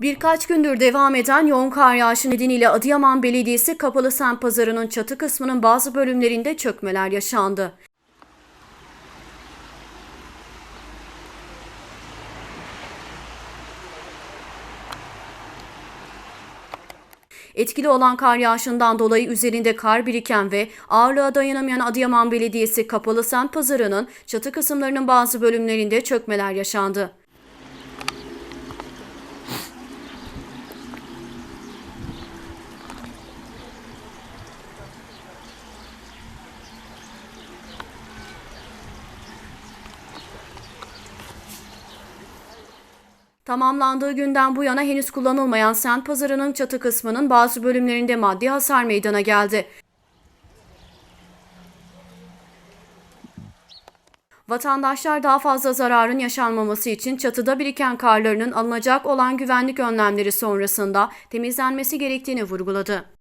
Birkaç gündür devam eden yoğun kar yağışı nedeniyle Adıyaman Belediyesi kapalı semt pazarının çatı kısmının bazı bölümlerinde çökmeler yaşandı. Etkili olan kar yağışından dolayı üzerinde kar biriken ve ağırlığa dayanamayan Adıyaman Belediyesi kapalı semt pazarının çatı kısımlarının bazı bölümlerinde çökmeler yaşandı. Tamamlandığı günden bu yana henüz kullanılmayan semt pazarının çatı kısmının bazı bölümlerinde maddi hasar meydana geldi. Vatandaşlar daha fazla zararın yaşanmaması için çatıda biriken karlarının alınacak olan güvenlik önlemleri sonrasında temizlenmesi gerektiğini vurguladı.